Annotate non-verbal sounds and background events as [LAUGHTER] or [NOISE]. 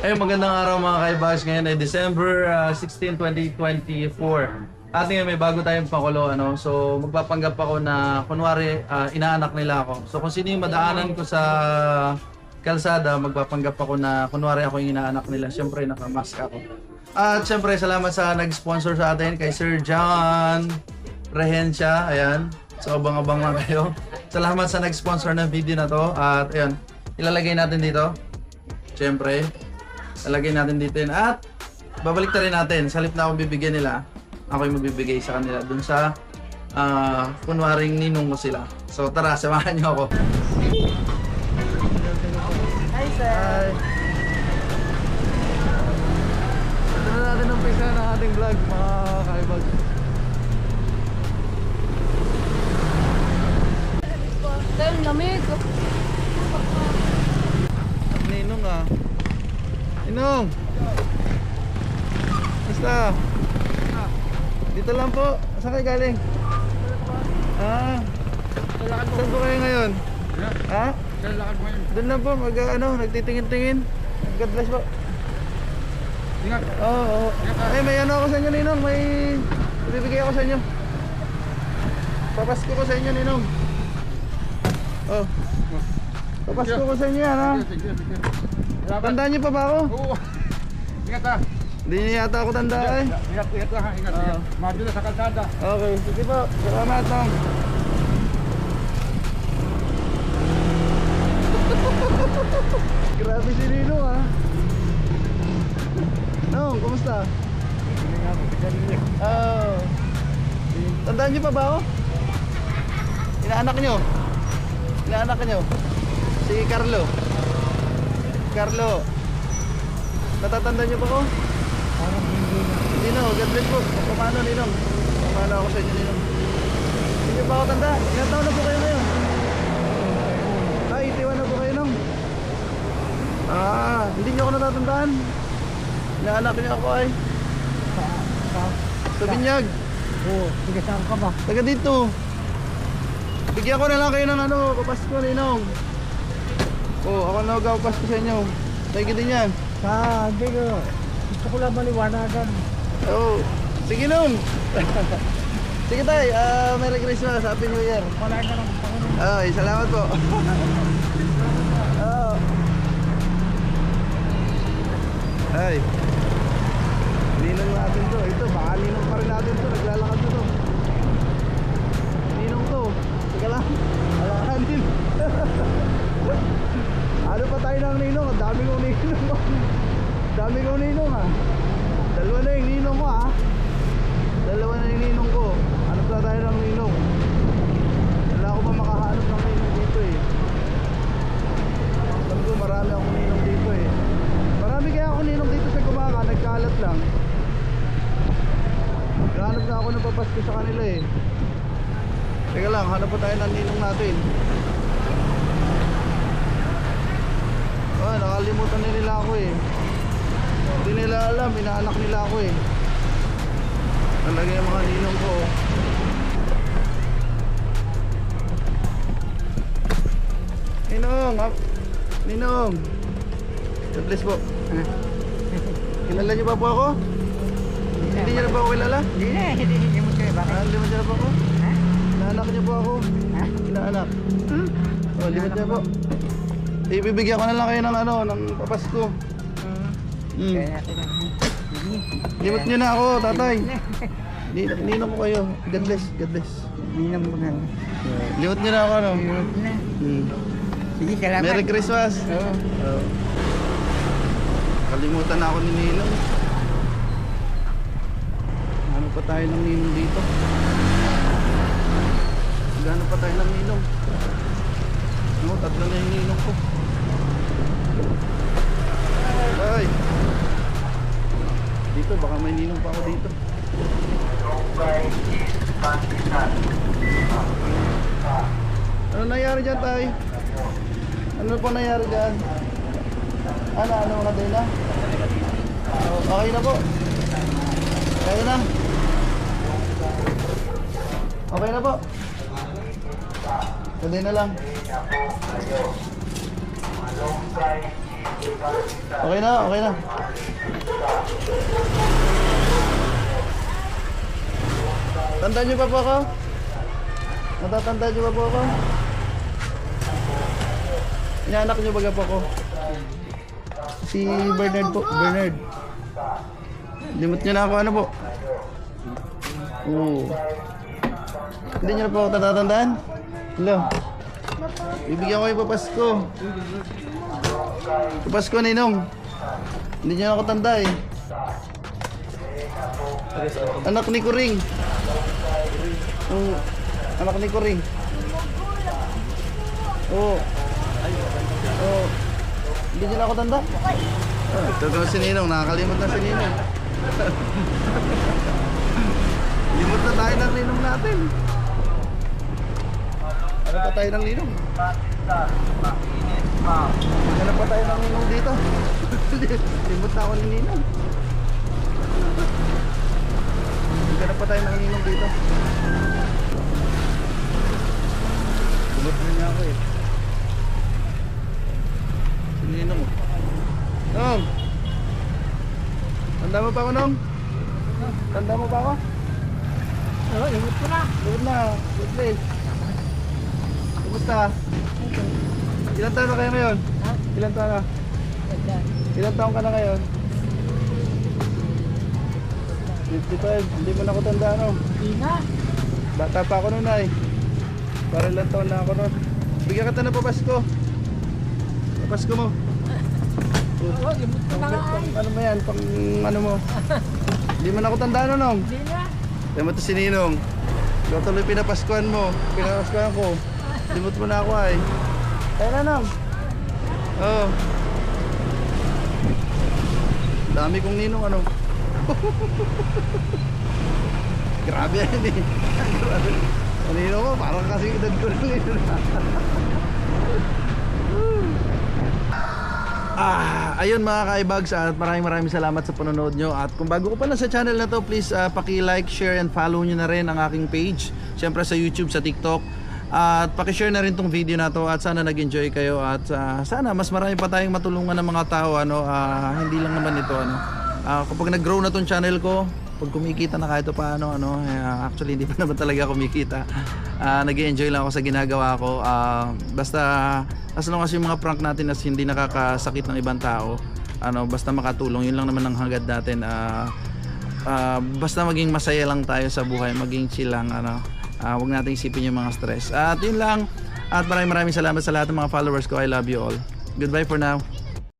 Ay, magandang araw mga kaibash. Ngayon ay December ah, 16, 2024. At ngayon may bago tayong pakulo. Ano? So magpapanggap ako na kunwari ah, inaanak nila ako. So kung sino yung madaanan ko sa kalsada, magpapanggap ako na kunwari ako yung inaanak nila. Siyempre nakamask ako. At siyempre salamat sa nag-sponsor sa atin kay Sir John Rehencia. Ayan. So abang-abang lang kayo. Salamat sa nag-sponsor ng video na to. At ayan, ilalagay natin dito. Siyempre, lalagay natin dito yun. At, babalik rin natin. Sa halip na ako bibigyan nila, ako yung magbibigay sa kanila dun sa ah kunwaring ninong ko sila. So tara, samahan niyo ako. Hi, sir. Hi! Ito na natin ang pisa ng ating vlog, mga kaibag. Tayo, lamig. Ninong ah. Ninong! Basta? Dito lang po. Saan kayo galing? Ah. Saan po kayo ngayon? Ha? Doon lang po, mag ano, nagtitingin-tingin. God bless po. Ingat. Oo, oo. Ay, may ano ako sa inyo, Ninong. May ibibigay ako sa inyo. Papasko ko sa inyo, Ninong. Oh. Papasko ko sa inyo yan, ha? Sige, sige. Salamat. Tandaan niyo pa ba ako? Oo. Ingat ha. Hindi niyo yata ako tanda eh. Ingat, ingat ha. Ingat, Oo. ingat. Madulas sa kalsada. Okay, sige po. Salamat, Nong. [LAUGHS] Grabe si Nino, ha? Nong, kumusta? Oh. Tandaan niyo pa ba ako? Inaanak niyo? Inaanak niyo? Si Carlo. Carlo. Natatandaan niyo pa ako? Nino, God bless po. Pamano, Ninong? Pamano ako sa inyo, Ninong. Hindi niyo pa ako tanda. Ilan taon na po kayo ngayon? Ay, itiwan na po kayo, Nong. Ah, hindi niyo ako natatandaan. Naanak niyo ako ay. Sa Binyag. Oo. Sige, saan ka ba? Taga dito. Bigyan ko na lang kayo ng ano, papasko, Ninong. Oh, ako na magpapasko sa inyo. Tayo din yan. Sa, hindi ko. Gusto ko lang maliwanagan. Oh, sige nung. [LAUGHS] sige tay, ah Merry Christmas, Happy New Year. Wala ka ng Panginoon. Ay, salamat po. oh. [LAUGHS] Ay. Ninong natin to. Ito, baka ninong pa rin natin to. Naglalakad na to. Ninong to. Sige lang. Alakanin. [LAUGHS] ano pa tayo ng ninong? Dami kong ninong. dami kong ninong ha. Dalawa na yung ninong ko ha. Dalawa na yung ninong ko. Ano pa tayo ng ninong? Wala ako pa makahanap ng ninong dito eh. Alam ko marami akong ninong dito eh. Marami kaya ako ninong dito sa Gumaka, nagkalat lang. Naghanap na ako ng papasko sa kanila eh. Teka lang, hanap pa tayo ng ninong natin. Ah, nakalimutan na nila ako eh. Hindi nila alam, inaanak nila ako eh. Talaga yung mga ninong ko. Ninong, ah, Ninong. God bless po. Kilala niyo ba po ako? Hindi niyo na po ako kilala? Hindi na, hindi, hindi mo kayo. Bakit? Ah, limot niyo na po ako? Ha? Inaanak niyo po ako? Ha? Inaanak. Oh, limot niyo po. Ibibigyan ko na lang kayo ng ano, ng papasko. Mm. Kaya natin ang... Limot niyo na ako, tatay. [LAUGHS] Ni ninong ko kayo. God bless, God bless. Na mo na. Limot niyo na ako, ano? Limot na. Mm. Sige, salamat. Merry Christmas. Oo. Oh. Kalimutan na ako ni Ninong. Ano pa tayo ng Ninong dito? Gano pa tayo ng Ninong? No, tatlo na yung Ninong ko. Ay! Dito, baka may Ninong pa ako dito. Ano nangyari dyan, tay? Ano po nangyari dyan? Ano, ano mga tayo na? Okay na po. Kaya na. Okay na po. Pwede na lang. Okay na, okay na. Tandaan niyo pa po ako? Natatandaan niyo pa po ako? Inaanak niyo baga po ako? Si Bernard po, Bernard. Limot niyo na ako ano po? Oo. Hindi niyo na po ako tatatandaan? Hello? Bibigyan ko kayo papasko. Papasko, Ninong. Hindi niyo na ako tanda eh. Anak ni Kuring. Oo. Anak ni Kuring. Oo. Oo. Hindi niyo na ako tanda? Ah, ito daw si Ninong. Nakakalimot na si Ninong. [LAUGHS] Limot na tayo ng Ninong natin. Ano pa tayo ng Ninong? Ano pa tayo ng Ninong dito? Limot na ako ni Ninong. Hanap pa tayo ng Ninong dito. Limot na niya ako eh. Si Ninong. Nong! Tanda mo pa ako, Nong? Tanda mo pa ako? Oo, limot ko na. Good na. Good place. Kumusta? Ilan taon na kayo ngayon? Ha? Ilan taon na? Ilan taon ka na ngayon? 55. Hindi mo na ako tanda, no? Hindi na. Bata pa ako noon ay. Para ilang taon na ako noon. Bigyan kita ng papasko. Papasko mo. Oo, limot na pang, ano mo yan? Pang ano mo? Hindi mo na ako tanda, no, Nong? Hindi na. Kaya mo to si Ninong. Ikaw tuloy pinapaskuhan mo. Pinapaskuhan ko. Limot mo na ako ay. Kaya na nang. Oo. Dami kong ninong ano. [LAUGHS] Grabe yan eh. Grabe. Ninong ko, parang kasi edad ko rin eh. [LAUGHS] Ah, ayun mga kaibags at maraming maraming salamat sa panonood nyo at kung bago ko pa lang sa channel na to please ah, paki-like, share and follow nyo na rin ang aking page syempre sa YouTube, sa TikTok at paki-share na rin tong video na to at sana nag-enjoy kayo at ah, sana mas marami pa tayong matulungan ng mga tao ano ah, hindi lang naman ito ano. Ah, kapag nag-grow na tong channel ko pag kumikita na kahit paano ano eh, actually hindi pa naman talaga kumikita. Ah, nag-enjoy lang ako sa ginagawa ko. Ah, basta as long as yung mga prank natin as hindi nakakasakit ng ibang tao ano basta makatulong yun lang naman ang hangad natin. Ah, ah, basta maging masaya lang tayo sa buhay maging chill lang ano Ah, wag nating isipin yung mga stress. At yun lang. At maraming maraming salamat sa lahat ng mga followers ko. I love you all. Goodbye for now